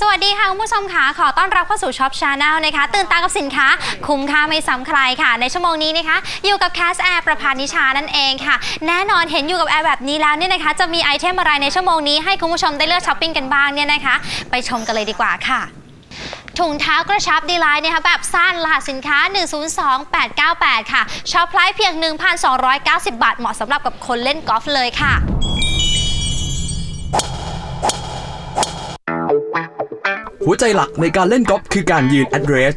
สวัสดีค่ะคุณผู้ชมค่ะขอต้อนรับเข้าสู่ช็อปชาแนลนะคะ ตื่นตากับสินค้า คุ้มค่าไม่ซ้ำใครค่ะ ในชั่วโมงนี้นะคะ อยู่กับแคสแอร์ประพานิชานั่นเองค่ะ แน่นอนเห็นอยู่กับแอร์แบบนี้แล้วเนี่ยนะคะ จะมีไอเทมอะไรในชั่วโมงนี้ให้คุณผู้ชมได้เลือกช้อปปิ้งกันบ้างเนี่ยนะคะ ไปชมกันเลยดีกว่าค่ะถุงเท้ากระชับดีไลน์นะคะแบบสั้นรหัสสินค้า 102898 ค่ะช็อปไลฟ์เพียง 1,290 บาท เหมาะสำหรับกับคนเล่นกอล์ฟเลยค่ะ หัวใจหลักในการเล่นกอล์ฟคือการยืน address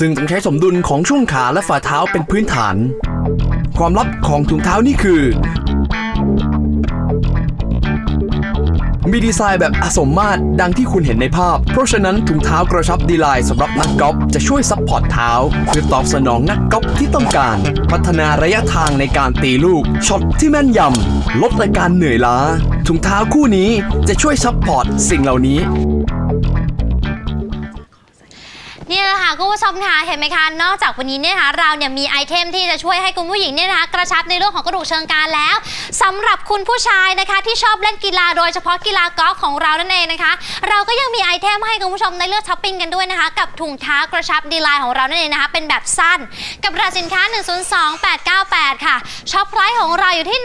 ซึ่งต้องใช้สมดุลของช่วงขาและฝ่าเท้าเป็นพื้นฐาน ความลับของถุงเท้านี่คือ มีดีไซน์แบบอสมมาตรดังที่คุณเห็นในภาพ เพราะฉะนั้นถุงเท้ากระชับดีไลน์สำหรับนักกอล์ฟจะช่วยซัพพอร์ตเท้าเพื่อตอบสนองนักกอล์ฟที่ต้องการ พัฒนาระยะทางในการตีลูกช็อตที่แม่นยำลดอาการเหนื่อยล้าถุงเท้าคู่นี้จะช่วยซัพพอร์ตสิ่งเหล่านี้ เนี่ยแหละค่ะคุณผู้ชมค่ะเห็นไหมคะ นอกจากวันนี้เนี่ยนะคะเราเนี่ยมีไอเทมที่จะช่วยให้คุณผู้หญิงเนี่ยนะคะกระชับในเรื่องของกระดูกเชิงกรานแล้วสำหรับคุณผู้ชายนะคะที่ชอบเล่นกีฬาโดยเฉพาะกีฬากอล์ฟของเรานั่นเองนะคะ เราก็ยังมีไอเทมให้คุณผู้ชมได้เลือกช้อปปิ้งกันด้วยนะคะกับถุงเท้ากระชับดีไลน์ของเรานั่นเองนะคะเป็นแบบสั้น กับรหัสสินค้า 102898 ค่ะช็อปไพรส์ของเราอยู่ที่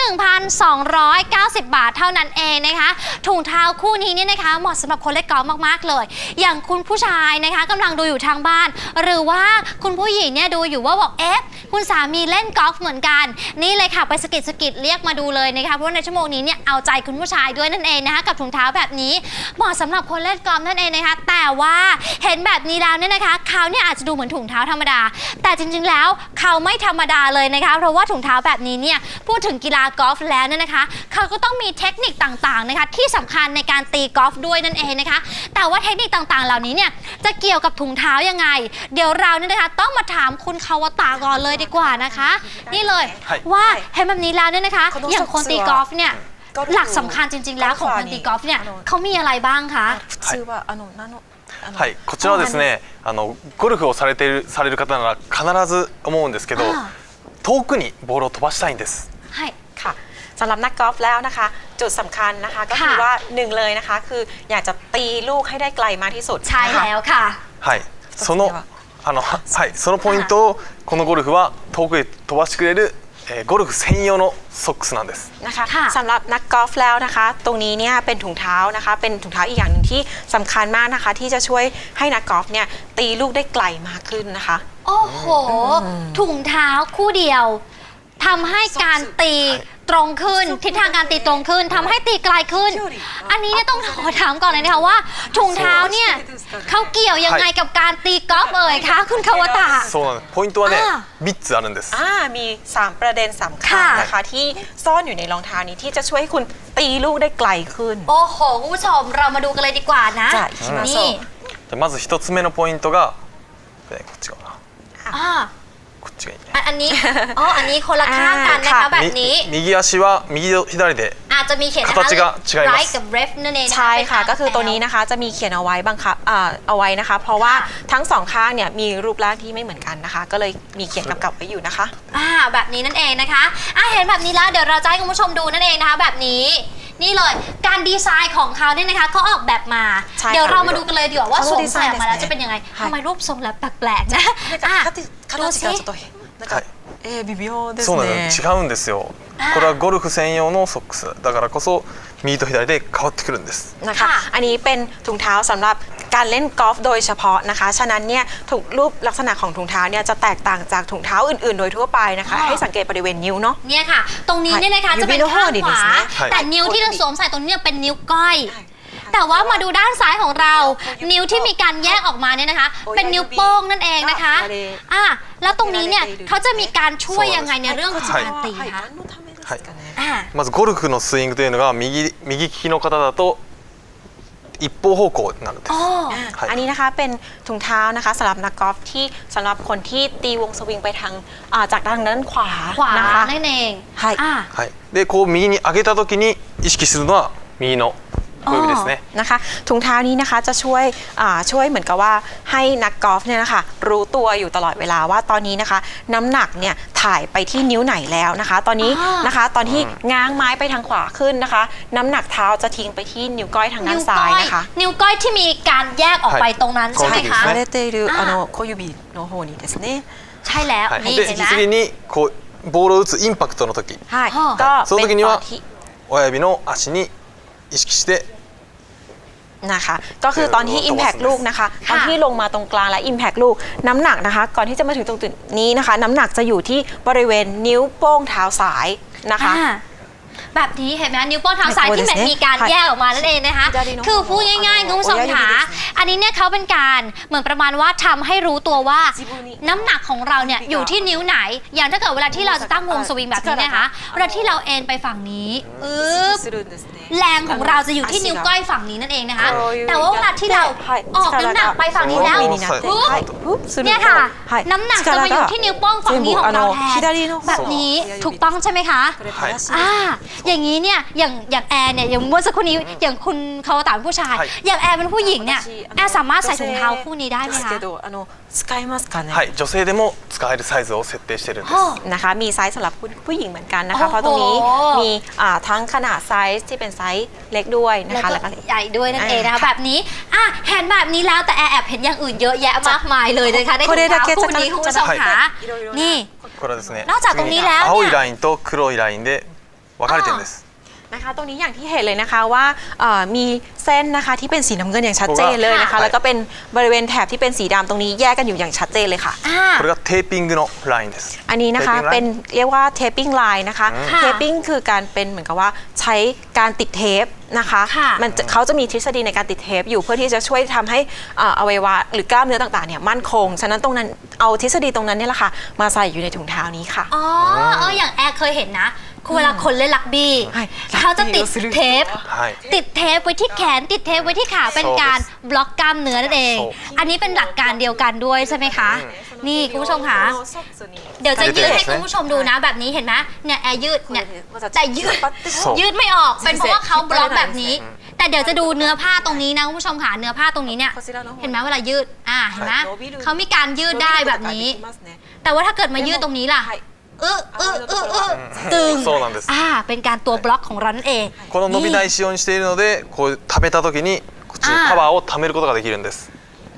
1,290 บาทเท่านั้นเองนะคะถุงเท้าคู่นี้เนี่ยนะคะเหมาะสำหรับคนเล่นกอล์ฟมากๆเลย อย่างคุณผู้ชายนะคะกำลังดูอยู่ทางบ้าน หรือว่าคุณผู้หญิงเนี่ยดูอยู่ว่าบอกเอ๊ะคุณสามีเล่นกอล์ฟเหมือนกัน นี่เลยค่ะไปสกิดสกิดเรียกมาดูเลยนะคะเพราะว่าในชั่วโมงนี้เนี่ยเอาใจคุณผู้ชายด้วยนั่นเองนะคะกับถุงเท้าแบบนี้เหมาะสำหรับคนเล่นกอล์ฟนั่นเองนะคะแต่ว่าเห็นแบบนี้แล้วเนี่ยนะคะเขาเนี่ยอาจจะดูเหมือนถุงเท้าธรรมดา แต่จริงๆแล้วเขาไม่ธรรมดาเลยนะคะเพราะว่าถุงเท้าแบบนี้เนี่ยพูดถึงกีฬากอล์ฟแล้วเนี่ยนะคะเขาก็ต้องมีเทคนิคต่างๆนะคะที่สำคัญในการตีกอล์ฟด้วยนั่นเองนะคะแต่ว่าเทคนิคต่างๆ เหล่านี้เนี่ยจะเกี่ยวกับถุงเท้ายังไง เดี๋ยวเราเนี่ยนะคะ ต้องมาถามคุณคาวตาก่อนเลยดีกว่านะคะ นี่เลย はい ว่าเห็นแบบนี้แล้วเนี่ยนะคะ この อย่างคนตีกอล์ฟเนี่ย ゴルフ หลักสำคัญจริง ๆ แล้วของคนตีกอล์ฟเนี่ยเขามีอะไรบ้างคะ 普通はあのなのあのはい、こちらはですね、あのゴルフをされているされる方なら必ず思うんですけどああ、遠くにボールを飛ばしたいんです。 ให้ ค่ะสำหรับนักกอล์ฟแล้วนะคะ จุดสำคัญนะคะก็คือ ค่ะ ว่าหนึ่งเลยนะคะ คืออยากจะตีลูกให้ได้ไกลมากที่สุด ใช่ นะคะ แล้วค่ะ はい、 そのあのはい、そのポイントをこのゴルフは遠くへ飛ばしてくれる、えーゴルフ専用のソックスなんです。 นะคะ ค่ะ สำหรับนักกอล์ฟแล้วนะคะ ตรงนี้เนี่ยเป็นถุงเท้านะคะ เป็นถุงเท้าอีกอย่างหนึ่งที่สำคัญมากนะคะ ที่จะช่วยให้นักกอล์ฟเนี่ยตีลูกได้ไกลมากขึ้นนะคะ โอ้โห ถุงเท้าคู่เดียว ทำให้การตีตรงขึ้น ทิศทางการตีตรงขึ้นทำให้ตีไกลขึ้น อันนี้เนี่ยต้องขอถามก่อนเลยนะคะว่า ถุงเท้าเนี่ยเขาเกี่ยวยังไงกับการตีกอล์ฟเอ่ยคะคุณคาวตะ そうなんです。ポイントはねああ、 3つあるんです。 อ่ามี 3 ประเด็นสำคัญ ค่ะ นะคะ ที่ซ่อนอยู่ในรองเท้านี้ที่จะช่วยให้คุณตีลูกได้ไกลขึ้น โอ้โหคุณผู้ชมเรามาดูกันเลยดีกว่านะ จ้ะ行きましょう นี่ でまず1つ目のポイントが、えーこっちかな。 อ่า こっちがいいね。 อันอันนี้อ๋ออันนี้คนละข้างกันนะคะ อ่าค่ะ แบบนี้ み右足は右と左で อาจจะมีเขียนนะคะ 形が違います right กับ ref นั่นเองน ใช่ค่ะ เป็น ก็คือตัวนี้นะคะจะมีเขียนเอาไว้บังคับอ่าเอาไว้นะคะ เพราะว่าทั้งสองข้างเนี่ยมีรูปร่างที่ไม่เหมือนกันนะคะ ก็เลยมีเขียนกำกับไว้อยู่นะคะ อ่าแบบนี้นั่นเองนะคะอ่าเห็นแบบนี้แล้วเดี๋ยวเราจะให้คุณผู้ชมดูนั่นเองนะคะ แบบนี้ นี่เลยการดีไซน์ของเขาเนี่ยนะคะเขาออกแบบมา ใช่ค่ะ เดี๋ยวเรามาดูกันเลยดีกว่าว่า เขา สวม ดีไซ ใส่ น์ ออกมาแล้ว ですね จะเป็นยังไง はい ทำไมรูปทรงแล้วแปลกๆนะอ่ะ 形 ดู が สิ ちょっとなんか、はいえー微妙ですそうなんねです違うんですよこれはゴルフ専用のソックスだからこそ右と左で変わってくるんです นะคะ ค่ะ อันนี้เป็นถุงเท้าสำหรับการเล่นกอล์ฟโดยเฉพาะนะคะ ฉะนั้นเนี่ยถูกรูปลักษณะของถุงเท้าเนี่ยจะแตกต่างจากถุงเท้าอื่น ๆ โดยทั่วไปนะคะ อ๋อ ให้สังเกตบริเวณนิ้วเนาะ เนี่ยค่ะ ตรงนี้เนี่ยนะคะ はい จะเป็น 指の方 ข้าง に ขวา ですね はい แต่นิ้วที่เราสวมใส่ตรงนี้เนี่ยเป็นนิ้วก้อย ใช่ แต่ว่ามาดูด้านซ้ายของเรา นิ้วที่มีการแยกออกมาเนี่ยนะคะ เป็นนิ้วโป้งนั่นเองนะคะอ่ะแล้วตรงนี้เนี่ยเขาจะมีการช่วยยังไงในเรื่องของการตี はい คะ 何のためですかね、 อ่ะ まずゴルフのスイングというのが右右利きの方だと一方方向になるんです อ๋อ はい อันนี้นะคะเป็นถุงเท้านะคะสำหรับนักกอล์ฟที่สำหรับคนที่ตีวงสวิงไปทางอ่าจากทางด้านขวา ขวา นะคะ นั่นเอง はい อ่ะ はい、でこう右に上げた時に意識するのは右の 小指ですね นะคะถุงเท้านี้นะคะจะช่วยอ่าช่วยเหมือนกับว่าให้นักกอล์ฟเนี่ยนะคะรู้ตัวอยู่ตลอดเวลาว่าตอนนี้นะคะ น้ำหนักเนี่ยถ่ายไปที่นิ้วไหนแล้วนะคะ ตอนนี้ อ่าน นะคะตอนที่ง้างไม้ไปทางขวาขึ้นนะคะ น้ำหนักเท้าจะทิ้งไปที่นิ้วก้อยทางด้านซ้ายนะคะ นิ้วก้อยที่มีการแยกออกไปตรงนั้นใช่ไหมคะ はい慣れているああの小指の方にですね ใช่แล้ว はい、 นี่ で เห็นไหม 次にこうボールを打つインパクトの時 ใช่ อ๋อ ก็ その เป็น 時に ตอ は นที่ 親指の足に 意識して นะคะก็คือตอนที่ เดี๋ยว Impact ตัว ลูกนะคะตอนที่ลงมาตรงกลางและ Impact ลูกน้ำหนักนะคะ ก่อนที่จะมาถึงตรงจุดนี้นะคะ น้ำหนักจะอยู่ที่บริเวณนิ้วโป้งเท้าซ้ายนะคะ อ่า แบบนี้เห็นไหมนิ้วโป้งเท้าซ้ายที่มันมีการแยกออกมานั่นเองนะคะคือพูดง่ายๆคุณผู้ชมขาอันนี้เนี่ยเขาเป็นการเหมือนประมาณว่าทำให้รู้ตัวว่า น้ำหนักของเราเนี่ยอยู่ที่นิ้วไหน อย่างถ้าเกิดเวลาที่เราจะตั้งวงสวิงแบบนี้นะคะเวลาที่เราเอ็นไปฝั่งนี้อึ๊แรงของเราจะอยู่ที่นิ้วก้อยฝั่งนี้นั่นเองนะคะ แต่ว่าเวลาที่เราออกน้ำหนักไปฝั่งนี้แล้วปุ๊บเนี่ยค่ะ น้ำหนักจะมาอยู่ที่นิ้วโป้งฝั่งนี้ของเราแทนแบบนี้ถูกต้องใช่ไหมคะอ่าอย่างนี้เนี่ย อย่างอย่างแอร์เนี่ย อย่างเมื่อสักครู่นี้ อย่างคุณเขาตามผู้ชาย はい อย่างแอร์เป็นผู้หญิงเนี่ย 私あの แอร์สามารถใส่ถุงเท้าคู่นี้ได้ไหม です คะ けどあの使いますかねはい女性でも使えるサイズを設定してるんです โอ้ นะคะมีไซส์สำหรับผู้ผู้หญิงเหมือนกันนะคะ โอ้โห เพราะตรงนี้มีอ่าทั้งขนาดไซส์ที่เป็นไซส์เล็กด้วยนะ แล้ว คะ ก็ แล้วก็ ใหญ่ด้วยนั่นเองนะคะ อ่า แบบนี้ อ่ะเห็นแบบนี้แล้วแต่แอร์แอบเห็นอย่างอื่นเยอะแยะมากมายเลยนะคะได้ถุงเท้าคู่นี้คุณผู้ชมค่ะ นี่ これはですねนอกจากตรงนี้แล้วเนี่ย 青いラインと黒いラインで 分かれてるんです นะคะตรงนี้อย่างที่เห็นเลยนะคะว่าเอ่อมีเส้นนะคะที่เป็นสีน้ำเงินอย่างชัดเจนเลยนะคะ ค่ะ แล้วก็เป็นบริเวณแถบที่เป็นสีดำตรงนี้แยกกันอยู่อย่างชัดเจนเลยค่ะ อ่า これがテーピングのラインです อันนี้นะคะ Taping line เป็นเรียกว่า taping line นะคะ ค่ะ taping คือการเป็นเหมือนกับว่าใช้การติดเทปนะคะ ค่ะ มันจะเขาจะมีทฤษฎีในการติดเทปอยู่เพื่อที่จะช่วยทำให้อ่าอวัยวะหรือกล้ามเนื้อต่างๆเนี่ยมั่นคง ฉะนั้นตรงนั้นเอาทฤษฎีตรงนั้นเนี่ยแหละค่ะมาใส่อยู่ในถุงเท้านี้ค่ะ อ๋อเอออย่างแอร์เคยเห็นนะ คือเวลาคนเล่นลักบี้ ใช่ เขาจะติด ลักบี้เราซื้อ เทป はい ติดเทปไว้ที่แขน ติดเทปไว้ที่ขาเป็นการบล็อกกล้ามเนื้อนั่นเอง โซ่ อันนี้เป็นหลักการเดียวกันด้วยใช่ไหมคะ นี่คุณผู้ชมค่ะ เดี๋ยวจะยืดให้คุณผู้ชมดูนะแบบนี้เห็นไหมเนี่ยแอร์ยืดเนี่ยแต่ยืด そう ยืดไม่ออกเป็นเพราะว่าเขาบล็อกแบบนี้ แต่เดี๋ยวจะดูเนื้อผ้าตรงนี้นะคุณผู้ชมค่ะเนื้อผ้าตรงนี้เนี่ยเห็นไหมเวลายืดอ่าเห็นไหมเขามีการยืดได้แบบนี้ แต่ว่าถ้าเกิดมายืดตรงนี้ล่ะเ ออเออเออเออตึง そうなんです อ่าเป็นการตัวบล็อกของเรานั่นเอง この伸びない仕様にしているのでこう溜めた時にこっちにパワーを溜めることができるんです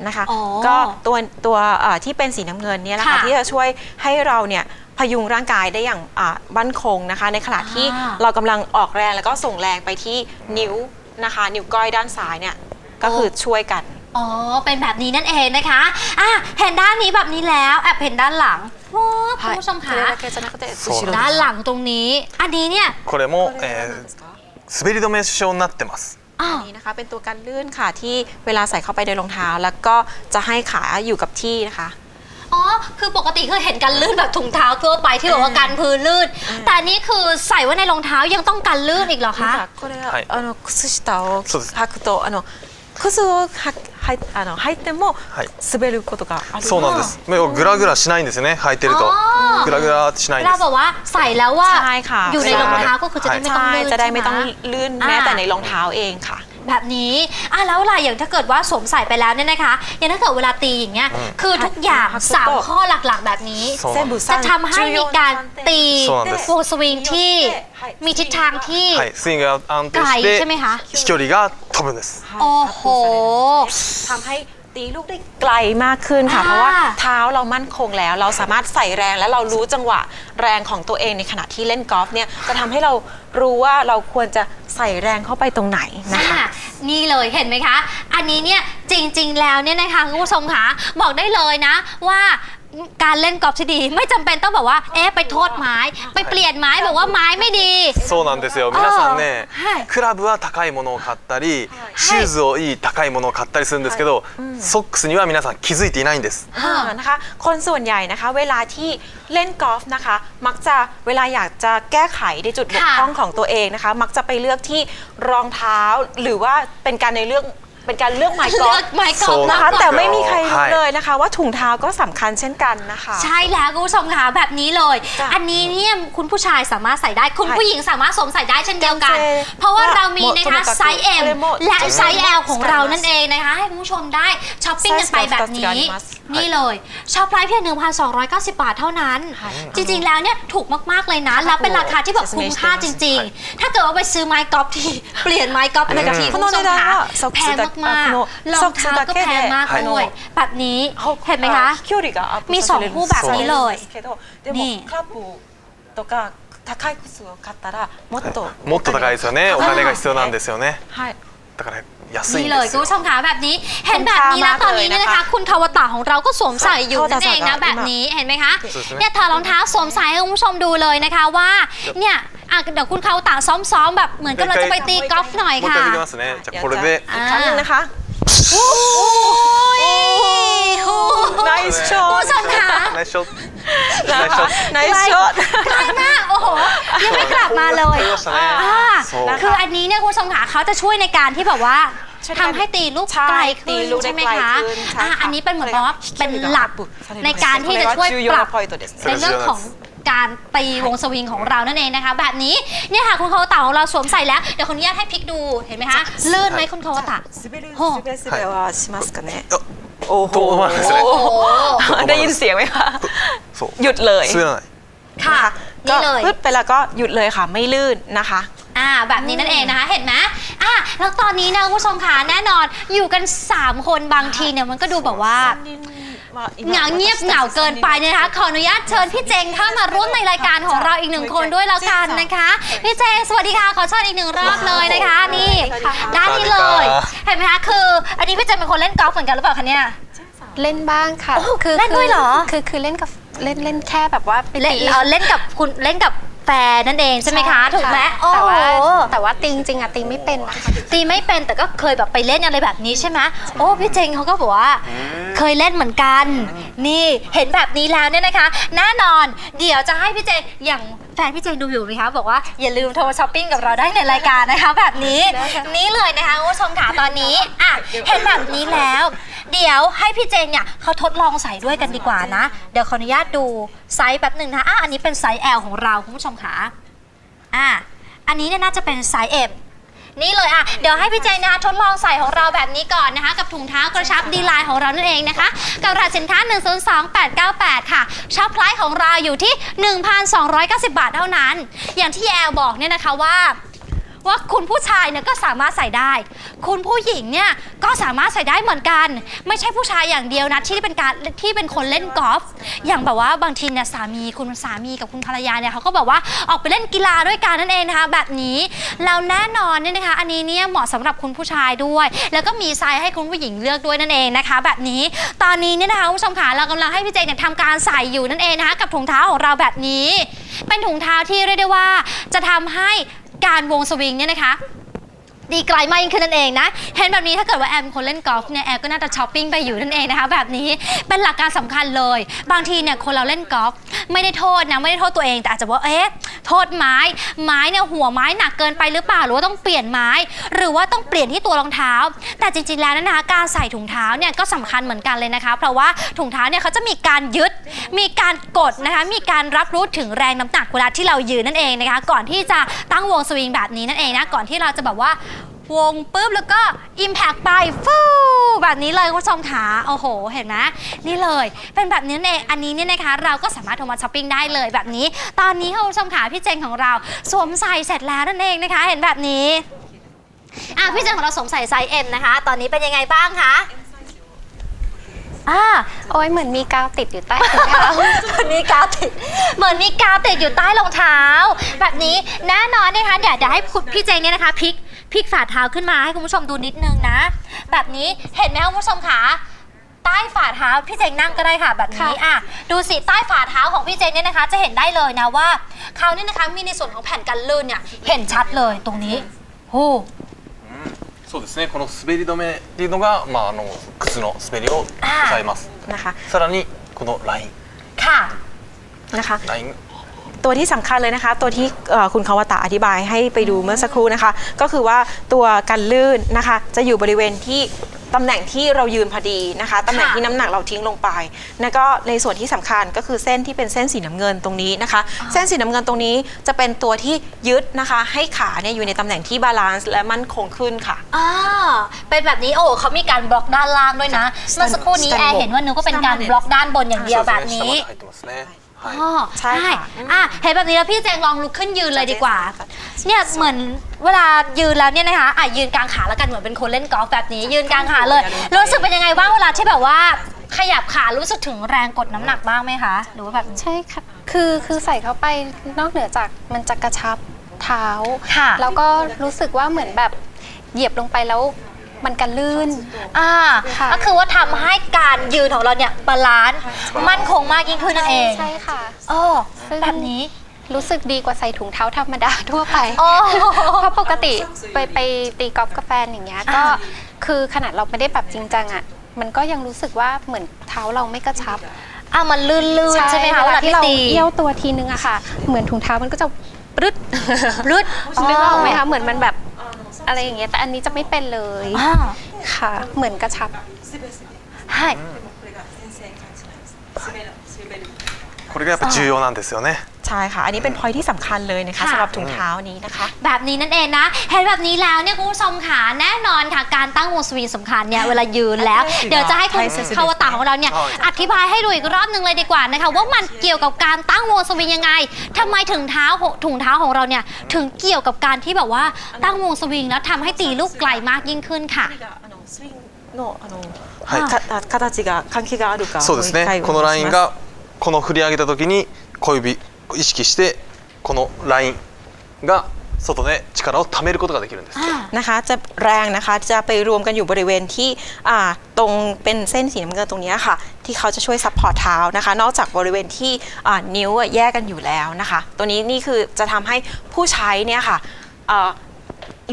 นะคะ อ๋อ ก็ตัวตัวเอ่อที่เป็นสีน้ำเงินเนี่ยแหละค่ะ ค่ะ ที่จะช่วยให้เราเนี่ยพยุงร่างกายได้อย่างอ่ามั่นคงนะคะ ในขณะที่ อ่า เรากำลังออกแรงแล้วก็ส่งแรงไปที่นิ้วนะคะ นิ้วก้อยด้านซ้ายเนี่ยก็คือช่วยกัน อ๋อ เป็นแบบนี้นั่นเองนะคะ อ่ะ เห็นด้านนี้แบบนี้แล้ว แอบเห็นด้านหลัง ว้าวคุณผู้ชมค่ะ そうด้านหลังตรงนี้ อันนี้เนี่ย これも、えー滑り止め仕様になってます อ้า อั วน นี้นะคะเป็นตัวกันลื่นค่ะที่เวลาใส่เข้าไปในรองเท้า แล้วก็จะให้ขาอยู่กับที่นะคะ อ๋อ คือปกติเคยเห็นกันลื่นแบบถุงเท้าทั่วไปที่บอกว่ากันพื้นลื่น แต่อันนี่คือใส่ไว้ในรองเท้ายังต้องกันลื่นอีกเหรอคะ これは、はいあの靴下をそうです履くとあの靴をは はいあの履いてもはい滑ることがあるそうなんですもうグラグラしないんですよね履いてるとあーグラグラしな เวย んで ลา す บอกว่าใส่แล้วว่า ใช่ค่ะ อยู่ในรองเท้าก็คือจะได้ไม่ต้อง ใช่ ลื่น จะได้ไม่ต้อง ใช่ห ลื่น อ่า แม้แต่ในรองเท้าเองค่ะ แบบนี้อ่ะแล้วอะไรอย่างถ้าเกิดว่าสวมใส่ไปแล้วเนี่ยนะคะ อย่างถ้าเกิดเวลาตีอย่างเงี้ย คือทุกอย่าง はい สามข้อหลักๆ แบบนี้ そう 全部 จะทำให้มีการตี そうなんです วงสวิงที่มีทิศทางที่ はいスイングが安定しไกลてใช่ไหมคะ 飛距離が 飛ぶんです โอ้โห ทำให้ตีลูกได้ไกลมากขึ้นค่ะ อ่า เพราะว่าเท้าเรามั่นคงแล้ว เราสามารถใส่แรงและเรารู้จังหวะแรงของตัวเองในขณะที่เล่นกอล์ฟเนี่ยจะทำให้เรารู้ว่าเราควรจะใส่แรงเข้าไปตรงไหนนะคะ อ่ะนี่เลยเห็นไหมคะ อันนี้เนี่ยจริงๆแล้วเนี่ยนะคะคุณผู้ชมคะบอกได้เลยนะว่า การเล่นกอล์ฟที่ดี ไม่จำเป็นต้องแบบว่า เอ๊ะไปโทษไม้ ไปเปลี่ยนไม้บอกว่าไม้ไม่ดี そうなんですよ皆さんね、はいクラブは高いものを買ったり、シューズをいい高いものを買ったりするんですけど、ソックスには皆さん気づいていないんです อ่านะคะคนส่วนใหญ่นะคะเวลาที่เล่นกอล์ฟนะคะ มักจะเวลาอยากจะแก้ไขในจุดบกพร่องของตัวเองนะคะ มักจะไปเลือกที่รองเท้าหรือว่าเป็นการในเรื่อง เป็นการเลือกไม้กอล์ฟอกไม้กอล์นะคะแต่ไม่มีใครรู้เลยนะคะ ว่าถุงเท้าก็สำคัญเช่นกันนะคะ ใช่แล้วคุณผู้ชมคะแบบนี้เลยอันนี้เนี่ยคุณผู้ชายสามารถใส่ได้ คุณผู้หญิงสามารถสวมใส่ได้เช่นเดียวกันเพราะว่าเรามีนะคะไซส์ M โมมและไซส์ L ของเรานั่นเองนะคะ ให้คุณผู้ชมได้ช้อปปิ้งกันไปแบบนี้ นี่เลยช็อปไลฟ์เพียง 1,290 บาทเท่านั้น จริงๆแล้วเนี่ยถูกมากๆเลยนะ แล้วเป็นราคาที่แบบคุ้มค่าจริง ๆ ถ้าเกิดว่าไปซื้อไม้กอล์ฟที่เปลี่ยนไม้กอล์ฟทันทีคุณผู้ชมคะแพงมากๆรองเท้าก็แพงมากด้วยแบบนี้เห็นไหมคะ 飛距離がアップมีสองคู่แบบนี้เลย されるんですけどでもนี่ クラブとか高い靴を買ったらもっともっと高いですよねお金が必要なんですよねはいだから 安い นี่ ん เลย です คุณ よ ผู้ชมคะแบบนี้ เห็นแบบนี้แล้วตอนนี้เนี่ยนะคะ คุณคาวตะของเราก็สวมใส่อยู่นั่นเองนะแบบนี้เห็นไหมคะเนี่ยถอดรองเท้าสวมใส่ให้คุณผู้ชมดูเลยนะคะว่าเนี่ยอ่ะเดี๋ยวคุณคาวตะซ้อมๆแบบเหมือนกำลังจะไปตีกอล์ฟหน่อย もう一 ค่ะ 回できますねじゃあこれでอีกครั้งหนึงนะคะ โอ้ยโอ้ย Nice คุณ shot ผู้ชมคะ ナイスショット นะ ナイスシ คะ ョット Nice shot ไกลมากโอ้โหยังไม่กลับมาเลย 取りましたね อ่า そう คืออันนี้เนี่ยคุณผู้ชมค่ะเขาจะช่วยในการที่แบบว่า ช่วย ทำให้ตีลูก ใช่ ไกล ตี ขึ้น ลูกได้ ใช่ไหม ไกล คะ ขึ้นใช่ อ่า ค่ะ อันนี้เป็นเหมือนกับว่าเป็นหลัก それが ในการที่จะช่วยปรับ これは重要なポイントです ในเรื่องของการตีวงสวิงของเรานั่นเองนะคะ แบบนี้เนี่ยค่ะคุณคาวตะของเราสวมใส่แล้ว เดี๋ยวขออนุญาตให้พลิกดูเห็นไหมคะลื่นไหมคุณคาวตะ 滑るほう滑る滑るはしますかねあ โอ้โห と思いますね โอ้โห ได้ยินเสียงไหมคะ そう หยุดเลย 滑らない ค่ะ ก็ นี่เลย ปึ๊บไปแล้วก็หยุดเลยค่ะไม่ลื่นนะคะ อ่าแบบนี้นั่นเองนะคะเห็นไหมอ่ะแล้วตอนนี้นะคุณผู้ชมคะแน่นอนอยู่กัน 3 คนบางทีเนี่ยมันก็ดูแบบว่า เหงาเงียบเหงาเกินไปเนี่ยนะคะ ขออนุญาตเชิญพี่เจงเข้ามาร่วมในรายการของเราอีกหนึ่งคนด้วยแล้วกันนะคะ พี่เจงสวัสดีค่ะ ขอเชิญอีกหนึ่งรอบเลยนะคะ นี่สวัสดีค่ะด้านนี้เลย เห็นไหมคะคือ อันนี้พี่เจงเป็นคนเล่นกอล์ฟเหมือนกันหรือเปล่าคะเนี่ย เล่นบ้างค่ะโอ้เล่นด้วยเหรอ คือคือเล่นกับเล่นเล่นแค่แบบว่าไปเล่นตีเอ่อเล่นกับคุณเล่นกับ แฟนนั่นเองใช่ไหมคะ ถูกไหมโอ้แต่ว่าโหแต่ว่าตีจริงๆอะตีไม่เป็นนะคะตีไม่เป็นแต่ก็เคยแบบไปเล่นอะไรแบบนี้ใช่ไหมโอ้พี่เจงเขาก็บอกว่า เคยเล่นเหมือนกัน นี่เห็นแบบนี้แล้วเนี่ยนะคะ แน่นอน เดี๋ยวจะให้พี่เจงอย่าง แฟนพี่เจงดูอยู่ไหมคะบอกว่าอย่าลืมโทรมาช้อปปิ้งกับเราได้ในรายการนะคะ แบบนี้นี่เลยนะคะคุณผู้ชมค่ะตอนนี้อะเห็นแบบนี้แล้ว เดี๋ยวให้พี่เจงเนี่ยเขาทดลองใส่ด้วยกันดีกว่านะ เดี๋ยวขออนุญาตดูไซส์แป๊บหนึ่งนะคะอะอันนี้เป็นไซส์ L ของเราคุณผู้ชมค่ะอะอันนี้เนี่ยน่าจะเป็นไซส์ M นี่เลยอะเดี๋ยวให้พี่เจนนะคะทดลองใส่ของเราแบบนี้ก่อนนะคะ กับถุงเท้ากระชับดีไลน์ของเรานั่นเองนะคะ กับรหัสสินค้า 102898 ค่ะช็อปไลน์ของเราอยู่ที่ 1,290 บาทเท่านั้น อย่างที่แอลบอกเนี่ยนะคะว่า ว่าคุณผู้ชายเนี่ยก็สามารถใส่ได้ คุณผู้หญิงเนี่ยก็สามารถใส่ได้เหมือนกัน ไม่ใช่ผู้ชายอย่างเดียวนะที่เป็นการที่เป็นคนเล่นกอล์ฟอย่างแบบว่าบางทีเนี่ยสามีคุณสามีกับคุณภรรยาเนี่ยเขาก็แบบว่าออกไปเล่นกีฬาด้วยกันนั่นเองนะคะแบบนี้แล้วแน่นอนเนี่ยนะคะ อันนี้เนี่ยเหมาะสำหรับคุณผู้ชายด้วย แล้วก็มีไซส์ให้คุณผู้หญิงเลือกด้วยนั่นเองนะคะ แบบนี้ตอนนี้เนี่ยนะคะคุณผู้ชมขาเรากำลังให้พี่เจเนี่ยทำการใส่อยู่นั่นเองนะคะกับถุงเท้าของเราแบบนี้ เป็นถุงเท้าที่เรียกได้ว่าจะทำให้ การวงสวิงเนี่ยนะคะ ดีไกลมากยิ่งขึ้นนั่นเองนะ เห็นแบบนี้ถ้าเกิดว่าแอมเป็นคนเล่นกอล์ฟเนี่ยแอมก็น่าจะช้อปปิ้งไปอยู่นั่นเองนะคะแบบนี้เป็นหลักการสำคัญเลย บางทีเนี่ยคนเราเล่นกอล์ฟไม่ได้โทษนะไม่ได้โทษตัวเองแต่อาจจะว่าเอ๊ะโทษไม้ ไม้เนี่ยหัวไม้หนักเกินไปหรือเปล่าหรือว่าต้องเปลี่ยนไม้ หรือว่าต้องเปลี่ยนที่ตัวรองเท้า แต่จริงๆแล้วนะคะการใส่ถุงเท้าเนี่ยก็สำคัญเหมือนกันเลยนะคะ เพราะว่าถุงเท้าเนี่ยเขาจะมีการยึด มีการกดนะคะ มีการรับรู้ถึงแรงน้ำหนักเวลาที่เรายืนนั่นเองนะคะ ก่อนที่จะตั้งวงสวิงแบบนี้นั่นเองนะก่อนที่เราจะแบบว่า วงปุ๊บแล้วก็ Impact ไปฟูแบบนี้เลยคุณผู้ชมขาโอ้โห เห็นไหมนี่เลย เป็นแบบนี้นั่นเองอันนี้เนี่ยนะคะ เราก็สามารถโทรมาช้อปปิ้งได้เลยแบบนี้ ตอนนี้ค่ะคุณผู้ชมขาพี่เจงของเราสวมใส่เสร็จแล้วนั่นเองนะคะ เห็นแบบนี้อะพี่เจงของเราสวมใส่ไซส์ M นะคะ ตอนนี้เป็นยังไงบ้างคะอ่าโอ้ยเหมือนมีกาวติดอยู่ใต้ถุงเท้า เหมือนมีกาวติด เหมือนมีกาวติดอยู่ใต้รองเท้า แบบนี้แน่นอนนะคะเดี๋ยวจะให้คุณพี่เจงเนี่ยนะคะพลิก พลิกฝ่าเท้าขึ้นมาให้คุณผู้ชมดูนิดนึงนะ แบบนี้เห็นไหมคะคุณผู้ชมคะใต้ฝ่าเท้าพี่เจงนั่งก็ได้ค่ะ แบบนี้อ่ะดูสิใต้ฝ่าเท้าของพี่เจงเนี่ยนะคะ จะเห็นได้เลยนะว่าเขาเนี่ยนะคะมีในส่วนของแผ่นกันลื่นเนี่ยเห็นชัดเลยตรงนี้โอ้ そうですねこの滑り止めっていうのが、まあ、あの靴の滑りを抑えます นะคะ さらにこのライン ค่ะ นะคะ ライン ตัวที่สำคัญเลยนะคะ ตัวที่เอ่อคุณคาวาตะอธิบายให้ไปดูเมื่อสักครู่นะคะ ก็คือว่าตัวกันลื่นนะคะ จะอยู่บริเวณที่ตำแหน่งที่เรายืนพอดีนะคะตำแหน่งที่น้ำหนักเราทิ้งลงไป แล้วก็ในส่วนที่สำคัญก็คือเส้นที่เป็นเส้นสีน้ำเงินตรงนี้นะคะ เส้นสีน้ำเงินตรงนี้จะเป็นตัวที่ยึดนะคะ ให้ขาเนี่ยอยู่ในตำแหน่งที่บาลานซ์และมั่นคงขึ้นค่ะอ่าเป็นแบบนี้โอ้เขามีการบล็อกด้านล่างด้วยนะ เมื่อสักครู่นี้แอร์เห็นว่านึกว่าเป็นการบล็อกด้านบนอย่างเดียวแบบนี้ ใช่ค่ะอะเห็นแบบนี้แล้วพี่แจงลองลุกขึ้นยืนเลยดีกว่าเนี่ยเหมือนเวลายืนแล้วเนี่ยนะคะอะยืนกลางขาแล้วกันเหมือนเป็นคนเล่นกอล์ฟแบบนี้ ยืนกลางขาเลย รู้สึกเป็นยังไงบ้างเวลาที่แบบว่า ขยับขารู้สึกถึงแรงกดน้ำหนักบ้างไหมคะ หรือว่าแบบใช่ค่ะ คือคือใส่เข้าไปนอกเหนือจากมันจะกระชับเท้า ค่ะ แล้วก็รู้สึกว่าเหมือนแบบเหยียบลงไปแล้ว มันกันลื่นอ่าค่ะก็คือว่าทำให้การยืนของเราเนี่ยบาลานซ์มั่นคงมากยิ่งขึ้นนั่นเองใช่ค่ะโอ้ซึ่ง แบบนี้ รู้สึกดีกว่าใส่ถุงเท้าธรรมดาทั่วไป โอ้ เพราะปกติไปไปตีกอล์ฟกับแฟนอย่างเงี้ยก็ อ่า คือขนาดเราไม่ได้แบบจริงจังอะ มันก็ยังรู้สึกว่าเหมือนเท้าเราไม่กระชับอะมันลื่นๆใช่ไหมคะเวเวลาลาที่ที่เราตี เอี้ยวตัวทีนึงอะค่ะ เหมือนถุงเท้ามันก็จะปรึดปรึดนึกออกไหมคะเหมือนมันแบบ อะไรอย่างเงี้ยแต่อันนี้จะไม่เป็นเลย อ่า ค่ะ เหมือนกระชับ ใช่ これがやっぱ重要なんですよね ใ ช่ค่ะ อันนี้เป็นพอยที่สำคัญเลยนะคะ ค่ะ สำหรับถุงเท้านี้นะคะ แบบนี้นั่นเองนะ เห็นแบบนี้แล้วเนี่ยคุณผู้ชมค่ะแน่นอนค่ะ การตั้งวงสวิงสำคัญเนี่ยเวลายืนแล้ว เดี๋ยวจะให้คุณ ไทยเซนซิทีฟ คาวตาของเราเนี่ย อ๋อ อธิบายให้ดูอีกรอบหนึ่งเลยดีกว่านะคะว่ามันเกี่ยวกับการตั้งวงสวิงยังไงทำไมถึงเท้าถุงเท้าของเราเนี่ยถึงเกี่ยวกับการที่แบบว่าตั้งวงสวิงแล้วทำให้ตีลูกไกลมากยิ่งขึ้นค่ะ のあの、はいかあ形が関係があるかそうですねもう一回お願いしますこのラインがこの振り上げた時に小指を 意識してこのラインが外で力を貯めることができるんです นะคะจะแรงนะคะจะไปรวมกันอยู่บริเวณที่อ่าตรงเป็นเส้นสีน้ำเงินตรงเนี้ยค่ะ ที่เขาจะช่วยซัพพอร์ตเท้านะคะ นอกจากบริเวณที่อ่านิ้วอะแยกกันอยู่แล้วนะคะ ตัวนี้นี่คือจะทำให้ผู้ใช้เนี่ยค่ะอ่า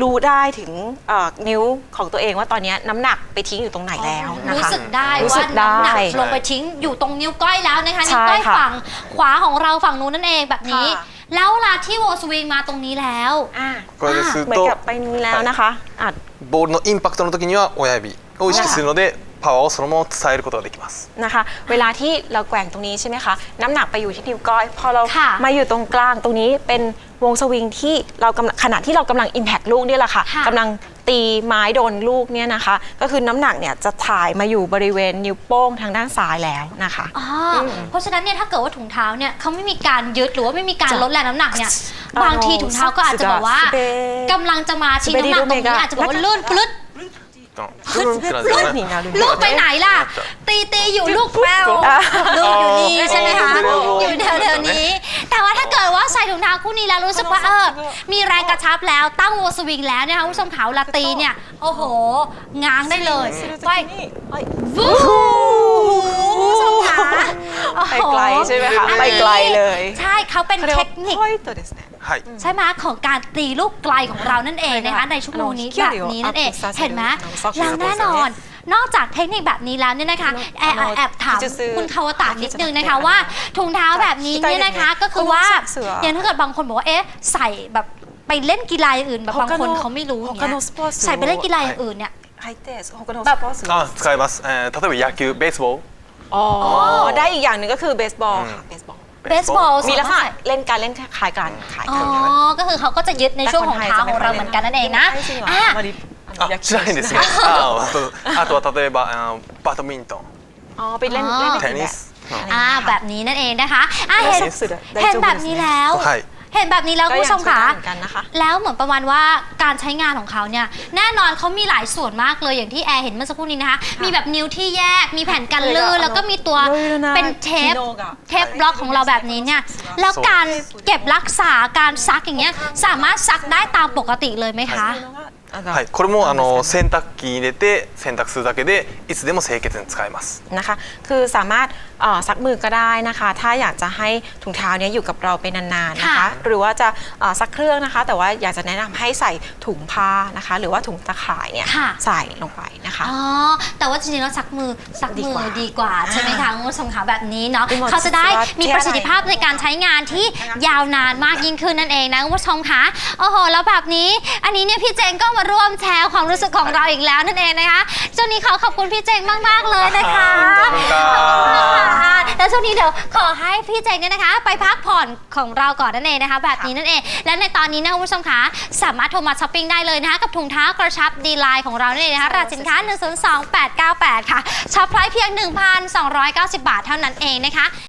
รู้ได้ถึงอ่านิ้วของตัวเองว่าตอนเนี้ยน้ำหนักไปทิ้งอยู่ตรงไหนแล้วนะคะ รู้สึกได้ รู้ ว่า สึกได้ น้ำหนักลงไปทิ้งอยู่ตรงนิ้วก้อยแล้วนะคะ ใช่ นิ้วก้อย ค่ะ ฝั่งขวาของเราฝั่งนู้นนั่นเองแบบนี้ ค่ะ แล้วเวลาที่วงสวิงมาตรงนี้แล้ว อ่า これでする เหมือน と กับไปนี้แล้วนะคะอ่ะ ボールのインパクトの時には親指を意識するのでパワーをそのまま伝えることができます นะคะเวลาที่เราแกว่งตรงนี้ใช่ไหมคะน้ำหนักไปอยู่ที่นิ้วก้อย พอเรา ค่ะ มาอยู่ตรงกลางตรงนี้เป็น วงสวิงที่เรากำลังขณะที่เรากำลัง Impact ลูกนี่แหละค่ะะกำลังตีไม้โดนลูกเนี่ยนะคะ ก็คือน้ำหนักเนี่ยจะถ่ายมาอยู่บริเวณนิ้วโป้งทางด้านซ้ายแล้วนะคะ อ๋อเพราะฉะนั้นเนี่ยถ้าเกิดว่าถุงเท้าเนี่ยเขาไม่มีการยืดหรือว่าไม่มีการลดแรงน้ำหนักเนี่ยบางทีถุงเท้าก็อาจจะบอกว่าสิบกำลังจะมาชิงน้ำหนักตรงนี้อาจจะบอกว่าลื่นพลึด 어, 그러นี่นะ ลูกไปไหนล่ะ ตีตีอยู่ลูกแปวลูกอยู่นี่ใช่ไหมคะ อยู่แถวๆนี้ แต่ว่าถ้าเกิดว่าใส่ถุงเท้าคู่นี้แล้วรู้สึกว่าเออ มีแรงกระชับแล้วตั้งวงสวิงแล้วนะคะคุณผู้ชมขาลาตีเนี่ย โอ้โห ง้างได้เลยไปวู้คุผู้ชมขาไปไกลใช่ไหมคะไปไกลเลย ใช่เขาเป็นเทคนิคใช่ไหมของการตีลูกไกลของเรานั่นเองนะคะในชั่วโมงนี้แบบนี้นั่นเองเห็นไหมเราแน่นอน นอกจากเทคนิคแบบนี้แล้วเนี่ยนะคะแอบแอบถามคุณคาวตานิดนึงนะคะว่าถุงเท้าแบบนี้เนี่ยนะคะ ก็คือว่าอย่างถ้าเกิดบางคนบอกว่าเอ๊ะใส่แบบไปเล่นกีฬาอื่นแบบบางคนเขาไม่รู้เนี่ยใส่ไปเล่นกีฬาอื่นเนี่ยแบบอ่า使いますเอ่อ例えば野球ベースボールอ๋อได้อีกอย่างหนึ่งก็คือเบสบอลค่ะเบสบอลเบสบอลมีลักษณะเล่นการเล่นขายการขายกันอ๋อ ก็คือเขาก็จะยึดในช่วงของเท้าของเราเหมือนกันนั่นเองนะอะ あしないんですねああとあとは例えばあのバドミントン อ๋อไปเล่น อ๋อ เล่น テ แบบ ニス อ่าแบบนี้นั่นเองนะคะอ่ะเห็น สุดๆอะได้ เห็น จูบ แบบนี้แล้ว はい เห็นแบบนี้แล้ว ก็ คุณผู้ชมค่ะ ยังใช้ได้เหมือนกันนะคะ แล้วเหมือนประมาณว่าการใช้งานของเขาเนี่ยแน่นอนเขามีหลายส่วนมากเลยอย่างที่แอร์เห็นเมื่อสักครู่นี้นะคะ มีแบบนิ้วที่แยก มีแผ่นกันลื่นแล้วก็มีตัวเป็นเทปเทปบล็อกของเราแบบนี้เนี่ยแล้วการเก็บรักษาการซักอย่างเงี้ยสามารถซักได้ตามปกติเลยไหมคะ あの はい、これもあのなんですか洗濯機に入れて洗濯するだけでいつでも清潔に使えます นะคะ คือสามารถ เอ่อซักมือก็ได้นะคะ ถ้าอยากจะให้ถุงเท้าเนี้ยอยู่กับเราไปนานๆนะคะ ค่ะ หรือว่าจะเอ่อซักเครื่องนะคะ แต่ว่าอยากจะแนะนำให้ใส่ถุงผ้านะคะ หรือว่าถุงตะข่ายเนี่ยค่ะ ใส่ลงไปนะคะ อ๋อ แต่ว่าจริงๆแล้วซักมือซักมืดีกว่าอดีกว่าใช่ไหมคะคุณผู้ชมคะแบบนี้เนาะคุณหมอเขาจะได้คิดว่ามีประสิทธิภาพในการใช้งานที่ยาวนานมากยิ่งขึ้นนั่นเองนะคุณผู้ชมคะโอ้โห แล้วแบบนี้ อันนี้เนี่ยพี่เจงก็มาร่วมแชร์ความรู้สึกของเราอีกแล้วนั่นเองนะคะช่วงนี้ขอขอบคุณพี่เจงมากๆเลยนะคะขอบคุณครับขอบค่ะแล้วช่วงนี้เดี๋ยวขอให้พี่เจงเนี่ยนะคะ ไปพักผ่อนของเราก่อนนั่นเองนะคะ แบบนี้นั่นเอง และในตอนนี้นะคุณผู้ชมคะสามารถโทรมาช้อปปิ้งได้เลยนะคะ กับถุงเท้ากระชับดีไลน์ของเรานั่นเองนะคะราคาสินค้า 1 0 2 8 9 8 ค่ะช็อปไพรส์เพียง 1,290 บาทเท่านั้นเองนะคะ